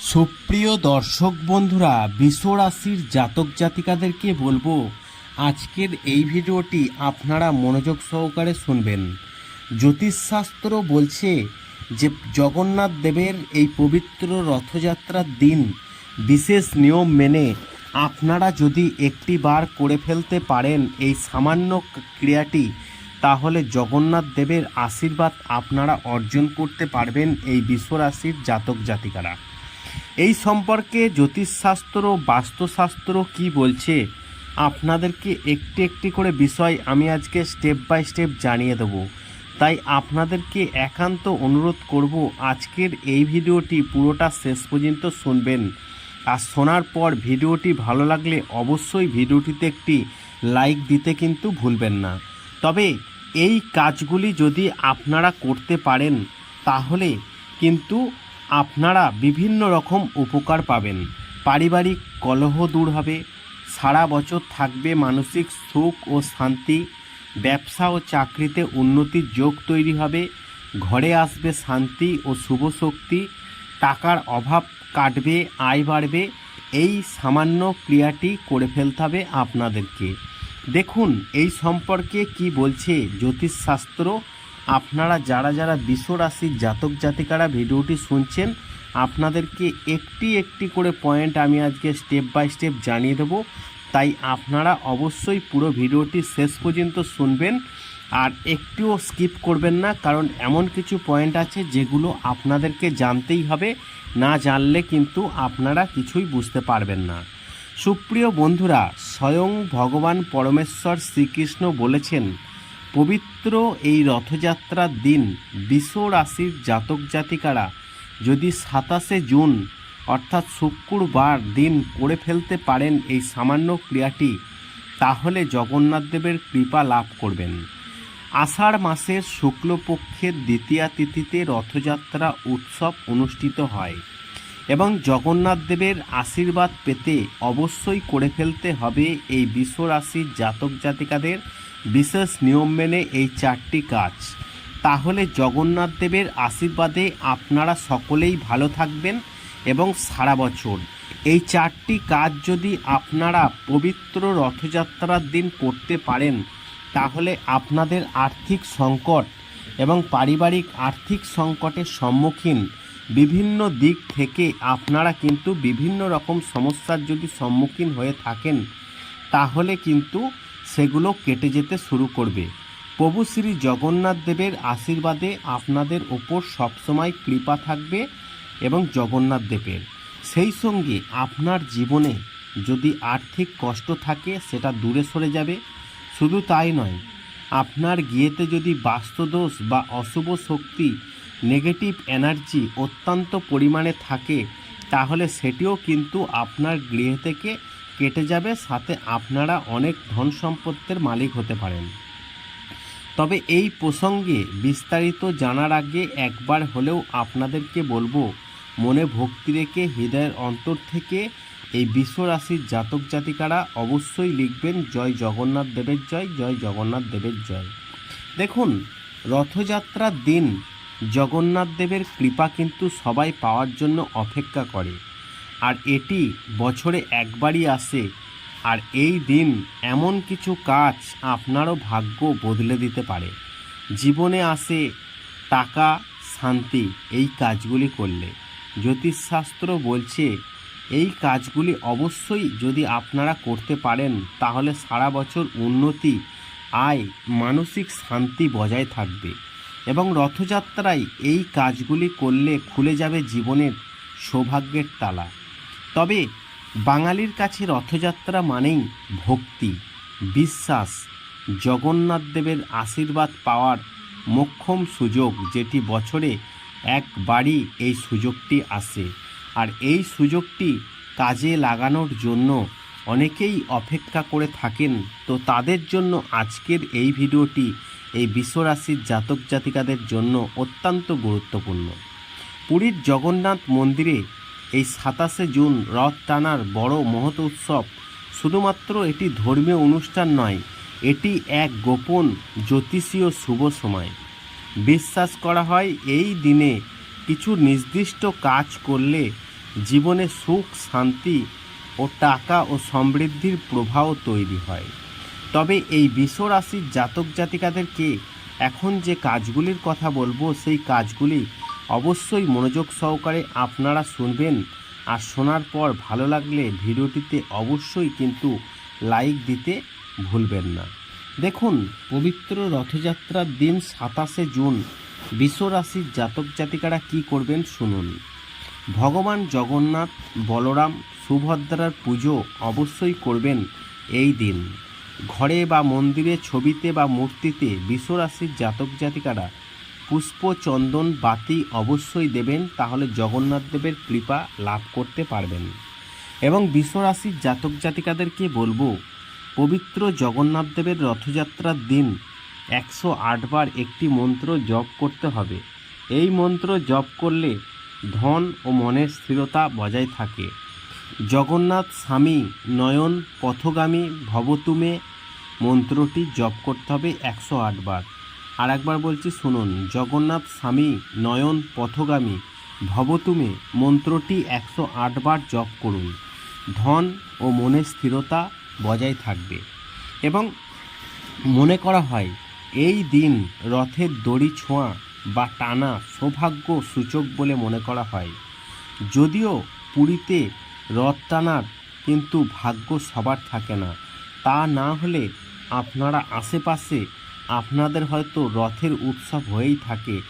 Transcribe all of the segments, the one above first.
সুপ্রিয় দর্শক বন্ধুরা রাশির জাতক জাতিকাদেরকে বলব, আজকের এই ভিডিওটি আপনারা মনোযোগ সহকারে শুনবেন। জ্যোতিষশাস্ত্র বলছে যে, জগন্নাথ দেবের এই পবিত্র রথযাত্রার দিন বিশেষ নিয়ম মেনে আপনারা যদি একটি বার করে ফেলতে পারেন এই সামান্য ক্রিয়াটি, তাহলে জগন্নাথ দেবের আশীর্বাদ আপনারা অর্জন করতে পারবেন এই বিশ্বরাশির জাতক জাতিকারা। এই সম্পর্কে জ্যোতিষশাস্ত্র বাস্তুশাস্ত্র কি বলছে? আপনাদেরকে একটি একটি করে বিষয় আমি আজকে স্টেপ বাই স্টেপ জানিয়ে দেব। তাই আপনাদেরকে একান্ত অনুরোধ করব আজকের এই ভিডিওটি পুরোটা শেষ পর্যন্ত শুনবেন। আর শোনার পর ভিডিওটি ভালো লাগলে অবশ্যই ভিডিওটিতে একটি লাইক দিতে কিন্তু ভুলবেন না। তবে এই কাজগুলি যদি আপনারা করতে পারেন, তাহলে কিন্তু আপনারা বিভিন্ন রকম উপকার পাবেন। পারিবারিক কলহ দূর হবে, সারা বছর থাকবে মানসিক সুখ ও শান্তি, ব্যবসা ও চাকরিতে উন্নতির যোগ তৈরি হবে, ঘরে আসবে শান্তি ও শুভ শক্তি, টাকার অভাব কাটবে, আয় বাড়বে, এই সামান্য ক্রিয়াটি করে ফেলতে হবে আপনাদেরকে। দেখুন, এই সম্পর্কে কি বলছে জ্যোতিষশাস্ত্র আপনারা যারা যারা বিশ্ব রাশির জাতক জাতিকারা ভিডিওটি শুনছেন, আপনাদেরকে একটি একটি করে পয়েন্ট আমি আজকে স্টেপ বাই স্টেপ জানিয়ে দেবো। তাই আপনারা অবশ্যই পুরো ভিডিওটি শেষ পর্যন্ত শুনবেন আর একটিও স্কিপ করবেন না, কারণ এমন কিছু পয়েন্ট আছে যেগুলো আপনাদেরকে জানতেই হবে। না জানলে কিন্তু আপনারা কিছুই বুঝতে পারবেন না। সুপ্রিয় বন্ধুরা, স্বয়ং ভগবান পরমেশ্বর শ্রীকৃষ্ণ বলেছেন পবিত্র এই রথযাত্রার দিন বিশ্ব রাশির জাতক জাতিকারা যদি সাতাশে জুন, অর্থাৎ শুক্রবার দিন করে ফেলতে পারেন এই সামান্য ক্রিয়াটি, তাহলে জগন্নাথ দেবের কৃপা লাভ করবেন। আষাঢ় মাসের শুক্লপক্ষের দ্বিতীয়া তিথিতে রথযাত্রা উৎসব অনুষ্ঠিত হয় এবং জগন্নাথ দেবের আশীর্বাদ পেতে অবশ্যই করে ফেলতে হবে এই বিশ্ব রাশির জাতক জাতিকাদের বিশেষ নিয়ম মেনে এই চারটি কাজ। তাহলে জগন্নাথ দেবের আশীর্বাদে আপনারা সকলেই ভালো থাকবেন এবং সারা বছর। এই চারটি কাজ যদি আপনারা পবিত্র রথযাত্রার দিন করতে পারেন, তাহলে আপনাদের আর্থিক সংকট এবং পারিবারিক আর্থিক সংকটের সম্মুখীন বিভিন্ন দিক থেকে আপনারা কিন্তু বিভিন্ন রকম সমস্যার যদি সম্মুখীন হয়ে থাকেন, তাহলে কিন্তু সেগুলো কেটে যেতে শুরু করবে। প্রভু শ্রী জগন্নাথ দেবের আশীর্বাদে আপনাদের ওপর সবসময় কৃপা থাকবে এবং জগন্নাথ দেবের। সেই সঙ্গে আপনার জীবনে যদি আর্থিক কষ্ট থাকে, সেটা দূরে সরে যাবে। শুধু তাই নয়, আপনার গিয়েতে যদি বাস্তুদোষ বা অশুভ শক্তি, নেগেটিভ এনার্জি অত্যন্ত পরিমাণে থাকে, তাহলে সেটিও কিন্তু আপনার গৃহ থেকে কেটে যাবে, সাথে আপনারা অনেক ধন সম্পত্তির মালিক হতে পারেন। তবে এই প্রসঙ্গে বিস্তারিত জানার আগে একবার হলেও আপনাদেরকে বলব, মনে ভক্তি রেখে হৃদয়ের অন্তর থেকে এই বিশ্ব রাশির জাতক জাতিকারা অবশ্যই লিখবেন, জয় জগন্নাথ দেবের জয় জয় জগন্নাথ দেবের জয়। দেখুন, রথযাত্রার দিন জগন্নাথ দেবের কৃপা কিন্তু সবাই পাওয়ার জন্য অপেক্ষা করে। আর এটি বছরে একবারই আসে। আর এই দিন এমন কিছু কাজ আপনারও ভাগ্য বদলে দিতে পারে। জীবনে আসে টাকা, শান্তি, এই কাজগুলি করলে। জ্যোতিষশাস্ত্র বলছে, এই কাজগুলি অবশ্যই যদি আপনারা করতে পারেন, তাহলে সারা বছর উন্নতি, আয়, মানসিক শান্তি বজায় থাকবে। এবং রথযাত্রায় এই কাজগুলি করলে খুলে যাবে জীবনের সৌভাগ্যের তালা। তবে বাঙালির কাছে রথযাত্রা মানেই ভক্তি, বিশ্বাস, জগন্নাথ দেবের আশীর্বাদ পাওয়ার মোক্ষম সুযোগ যেটি বছরে একবারই এই সুযোগটি আসে। আর এই সুযোগটি কাজে লাগানোর জন্য অনেকেই অপেক্ষা করে থাকেন। তো তাদের জন্য আজকের এই ভিডিওটি এই বিশ্বরাশির জাতক জাতিকাদের জন্য অত্যন্ত গুরুত্বপূর্ণ। পুরীর জগন্নাথ মন্দিরে এই সাতাশে জুন রথ টানার বড় মহৎ উৎসব। শুধুমাত্র এটি ধর্মীয় অনুষ্ঠান নয়, এটি এক গোপন জ্যোতিষীয় শুভ সময়। বিশ্বাস করা হয়, এই দিনে কিছু নির্দিষ্ট কাজ করলে জীবনে সুখ, শান্তি ও টাকা ও সমৃদ্ধির প্রভাব তৈরি হয়। তবে এই বিশ্বরাশির জাতক জাতিকাদেরকে এখন যে কাজগুলির কথা বলব, সেই কাজগুলি অবশ্যই মনোযোগ সহকারে আপনারা শুনবেন। আর শোনার পর ভালো লাগলে ভিডিওটিতে অবশ্যই কিন্তু লাইক দিতে ভুলবেন না। দেখুন, পবিত্র রথযাত্রার দিন সাতাশে জুন, বিশ্ব রাশির জাতক জাতিকারা কী করবেন শুনুন। ভগবান জগন্নাথ, বলরাম, সুভদ্রার পুজো অবশ্যই করবেন এই দিন। ঘরে বা মন্দিরে, ছবিতে বা মূর্তিতে বিশ্বরাশির জাতক জাতিকারা পুষ্প চন্দন বাতি অবশ্যই দেবেন, তাহলে জগন্নাথ দেবের কৃপা লাভ করতে পারবেন। এবং বিশ্বরাশির জাতক জাতিকাদেরকে বলব, পবিত্র জগন্নাথ দেবের রথযাত্রার দিন একশো আটবার একটি মন্ত্র জপ করতে হবে। এই মন্ত্র জপ করলে ধন ও মনের স্থিরতা বজায় থাকে। জগন্নাথ স্বামী নয়ন পথগামী ভবতুমে মন্ত্রটি জপ করতে হবে একশো আটবার আর একবার বলছি শুনুন, জগন্নাথ স্বামী, নয়ন পথগামী ভবতুমে মন্ত্রটি একশো আটবার জপ করুন। ধন ও মনের স্থিরতা বজায় থাকবে। এবং মনে করা হয়, এই দিন রথের দড়ি ছোঁয়া বা টানা সৌভাগ্য সূচক বলে মনে করা হয়। যদিও পুরীতে রথ টানার কিন্তু ভাগ্য সবার থাকে না। তা না হলে আপনারা আশেপাশে আপনাদের হয়তো রথের উৎসব হয়েই থাকে।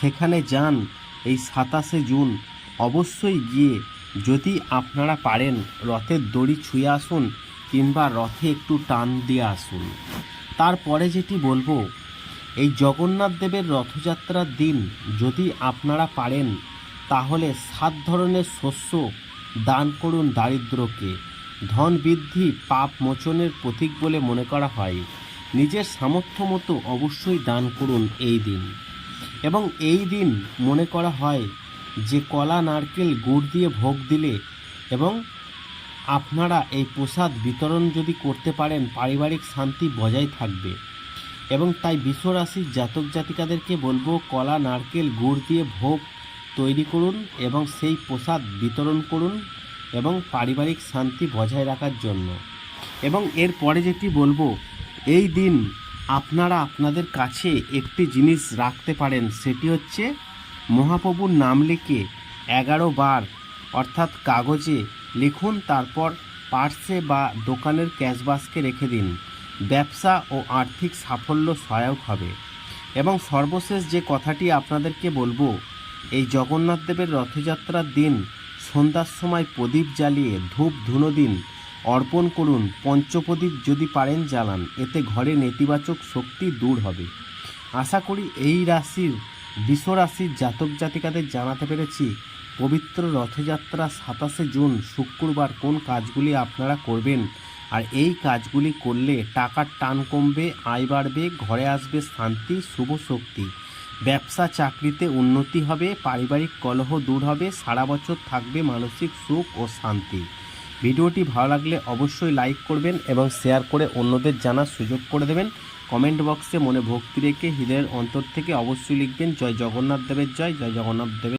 সেখানে যান এই সাতাশে জুন। অবশ্যই গিয়ে যদি আপনারা পারেন রথের দড়ি ছুঁয়ে আসুন কিংবা রথে একটু টান দিয়ে আসুন। তারপরে যেটি বলব, এই জগন্নাথ দেবের রথযাত্রার দিন যদি আপনারা পারেন, তাহলে সাত ধরনের শস্য দান করুন দারিদ্রকে ধন বৃদ্ধি পাপ মোচনের প্রতীক বলে মনে করা হয়। নিজের সামর্থ্য মতো অবশ্যই দান করুন এই দিন। এবং এই দিন মনে করা হয় যে কলা, নারকেল, গুড় দিয়ে ভোগ দিলে এবং আপনারা এই প্রসাদ বিতরণ যদি করতে পারেন, পারিবারিক শান্তি বজায় থাকবে। এবং তাই বিশ্বরাশির জাতক জাতিকাদেরকে বলব, কলা, নারকেল, গুড় দিয়ে ভোগ তৈরি করুন এবং সেই প্রসাদ বিতরণ করুন এবং পারিবারিক শান্তি বজায় রাখার জন্য। এবং এরপরে যেটি বলব এই দিন আপনারা আপনাদের কাছে একটি জিনিস রাখতে পারেন, সেটি হচ্ছে মহাপ্রভুর নাম লিখে এগারো বার অর্থাৎ কাগজে লিখুন, তারপর পার্সে বা দোকানের ক্যাশবাক্সকে রেখে দিন। ব্যবসা ও আর্থিক সাফল্য সহায়ক হবে। এবং সর্বশেষ যে কথাটি আপনাদেরকে বলব, এই জগন্নাথ দেবের রথযাত্রার দিন সন্ধ্যার সময় প্রদীপ জ্বালিয়ে ধূপ ধুনো দিন। অর্পণ করুন, পঞ্চপ্রদীপ যদি পারেন জ্বালান, এতে ঘরে নেতিবাচক শক্তি দূর হবে। আশা করি এই রাশির বিশ্ব রাশির জাতক জাতিকাদের জানাতে পেরেছি, পবিত্র রথযাত্রা সাতাশে জুন, শুক্রবার কোন কাজগুলি আপনারা করবেন? আর এই কাজগুলি করলে টাকার টান কমবে, আয় বাড়বে, ঘরে আসবে শান্তি, শুভ শক্তি। ব্যবসা চাকরিতে উন্নতি হবে, পারিবারিক কলহ দূর হবে, সারা বছর থাকবে মানসিক সুখ ও শান্তি। ভিডিওটি ভালো লাগলে অবশ্যই লাইক করবেন এবং শেয়ার করে অন্যদের জানার সুযোগ করে দেবেন। কমেন্ট বক্সে মনে ভক্তি রেখে হৃদয়ের অন্তর থেকে অবশ্যই লিখবেন, জয় জগন্নাথ দেবের জয় জয় জগন্নাথ দেবের